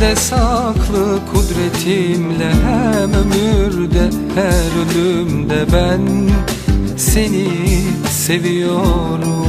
Yüreğimde saklı kudretimle Hem ömürde her ölümde ben seni seviyorum